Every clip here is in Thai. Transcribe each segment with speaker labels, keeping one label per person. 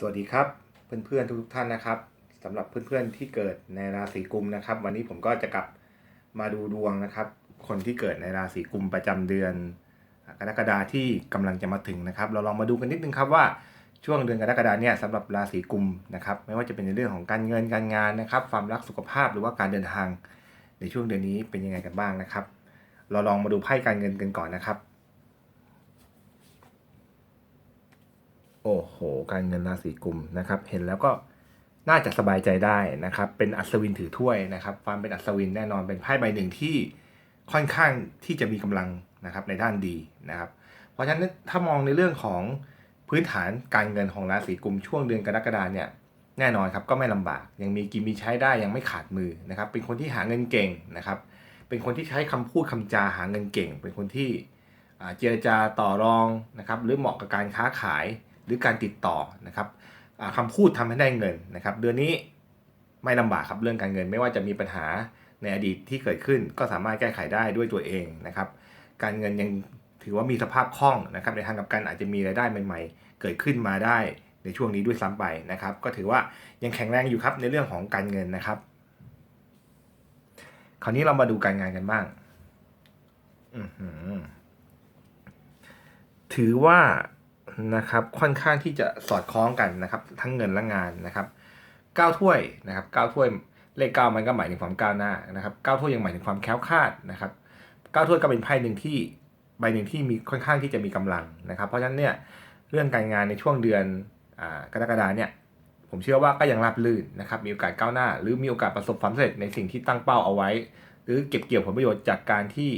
Speaker 1: สวัสดีครับเพื่อนๆทุกท่านนะครับสำหรับเพื่อนๆที่เกิดในราศีกุมนะครับ วันนี้ผมก็จะกลับมาดูดวงนะครับ คนที่เกิดในราศีกุมประจำเดือน กรกฎาที่กำลังจะมาถึงนะครับ เราลองมาดูกันนิดนึงครับว่าช่วงเดือนกรกฎาเนี่ยสำหรับราศีกุมนะครับไม่ว่าจะเป็นในเรื่องของการเงินการงานนะครับ ความรักสุขภาพหรือว่าการเดินทางในช่วงเดือนนี้เป็นยังไงกันบ้างนะครับ เราลองมาดูไพ่การเงินกันก่อนนะครับ โอ้โห การเงินราศีกุมนะครับ เห็นแล้วก็น่าจะสบายใจได้นะครับ เป็นอัศวินถือถ้วยนะครับ ความเป็นอัศวินแน่นอนเป็นไพ่ใบหนึ่งที่ค่อนข้างที่จะมีกำลังนะครับในด้านดีนะครับ เพราะฉะนั้นถ้ามองในเรื่องของพื้นฐานการเงินของราศีกุมช่วงเดือนกรกฎาเนี่ยแน่นอนครับก็ไม่ลำบาก ยังมีกินมีใช้ได้ยังไม่ขาดมือนะครับ เป็นคนที่หาเงินเก่งนะครับ เป็นคนที่ใช้คำพูดคำจาหาเงินเก่ง เป็นคนที่เจรจาต่อรองนะครับ หรือเหมาะกับการค้าขาย หรือการติดต่อนะครับอ่าคำพูดทำให้ได้เงินนะครับ เดือนนี้ไม่ลำบากครับเรื่องการเงินไม่ว่าจะมีปัญหาในอดีตที่เกิดขึ้น ก็สามารถแก้ไขได้ด้วยตัวเองนะครับ การเงินยังถือว่ามีสภาพคล่องนะครับ ในทางกับกันอาจจะมีรายได้ใหม่ ๆ เกิดขึ้นมาได้ในช่วงนี้ด้วยซ้ำไปนะครับ ก็ถือว่ายังแข็งแรงอยู่ครับในเรื่องของการเงินนะครับ คราวนี้เรามาดูการงานกันบ้างถือว่า นะครับค่อนข้างที่จะสอดคล้องกันนะครับทั้งเงินและงานนะครับเก้าถ้วยนะครับเก้าถ้วยเลขเก้ามันก็หมายถึงความก้าวหน้านะครับเก้าถ้วยยังหมายถึงความแคล้วคลาดนะครับเก้าถ้วยก็เป็นไพ่หนึ่งที่ใบหนึ่งที่มีค่อนข้างที่จะมีกำลังนะครับ เพราะฉะนั้นเนี่ยเรื่องการงานในช่วงเดือนกรกฎาเนี่ยผมเชื่อว่าก็ยังราบรื่นนะครับมีโอกาสก้าวหน้า หรือมีโอกาสประสบความสำเร็จในสิ่งที่ตั้งเป้าเอาไว้ หรือเก็บเกี่ยวผลประโยชน์จากการที่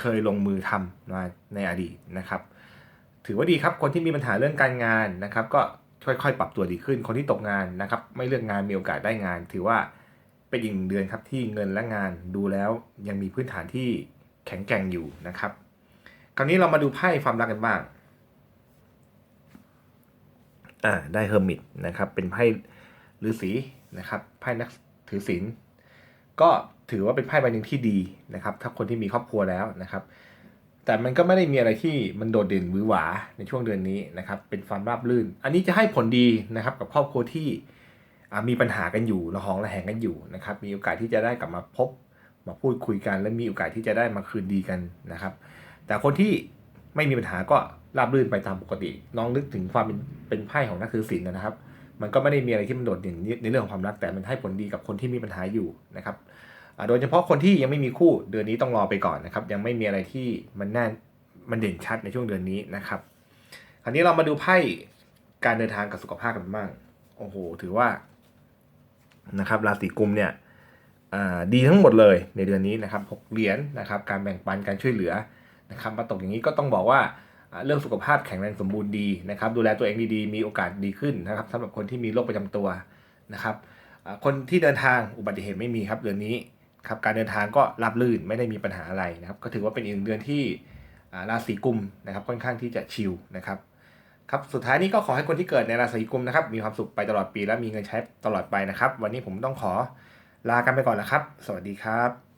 Speaker 1: เคยลงมือทำมาในอดีตนะครับ ถือว่าดีครับ คนที่มีปัญหาเรื่องการงานนะครับ ก็ค่อยๆ ปรับตัวดีขึ้น คนที่ตกงานนะครับ ไม่เลือกงานมีโอกาสได้งาน ถือว่าเป็นอีกเดือนครับที่เงินและงานดูแล้วยังมีพื้นฐานที่แข็งแกร่งอยู่นะครับ คราวนี้เรามาดูไพ่ความรักกันบ้าง อ่าได้เฮอร์มิตนะครับ เป็นไพ่ฤาษีนะครับไพ่นักถือศีลก็ถือว่าเป็นไพ่ใบหนึ่งที่ดีนะครับ ถ้าคนที่มีครอบครัวแล้วนะครับ แต่มันก็ไม่ได้มีอะไรที่มันโดดเด่นหวือหวาในช่วงเดือนนี้นะครับ เป็นความราบรื่น อันนี้จะให้ผลดีนะครับกับครอบครัวที่มีปัญหากันอยู่ระหองระแหงกันอยู่นะครับ มีโอกาสที่จะได้กลับมาพบมาพูดคุยกัน และมีโอกาสที่จะได้มาคืนดีกันนะครับ แต่คนที่ไม่มีปัญหาก็ราบรื่นไปตามปกติน้องนึกถึงความเป็นเป็นไพ่ของนักถือศีลนะครับ มันก็ไม่ได้มีอะไรที่มันโดดเด่นในเรื่องของความรักแต่มันให้ผลดีกับคนที่มีปัญหาอยู่นะครับ โดยเฉพาะคนที่ยังไม่มีคู่เดือนนี้ต้องรอไปก่อนนะครับ ยังไม่มีอะไรที่มันแน่นมันเด่นชัดในช่วงเดือนนี้นะครับ คราวนี้เรามาดูไพ่การเดินทางกับสุขภาพกันบ้าง โอ้โห ถือว่านะครับราศีกุมเนี่ยดีทั้งหมดเลยในเดือนนี้นะครับหกเหรียญนะครับ การแบ่งปันการช่วยเหลือนะครับมาตกอย่างนี้ก็ต้องบอกว่าเรื่องสุขภาพแข็งแรงสมบูรณ์ดีนะครับ ดูแลตัวเองดีๆ มีโอกาสดีขึ้นนะครับสำหรับคนที่มีโรคประจำตัวนะครับ คนที่เดินทางอุบัติเหตุไม่มีครับเดือนนี้ ครับการเดินทางก็ราบรื่นไม่ได้มีปัญหาอะไรนะครับ ก็ถือว่าเป็นอีกหนึ่งเดือนที่ราศีกุมนะครับค่อนข้างที่จะชิลนะครับครับสุดท้ายนี้ก็ขอให้คนที่เกิดในราศีกุมนะครับมีความสุขไปตลอดปีและมีเงินใช้ตลอดไปนะครับ วันนี้ผมต้องขอลากันไปก่อนนะครับ สวัสดีครับ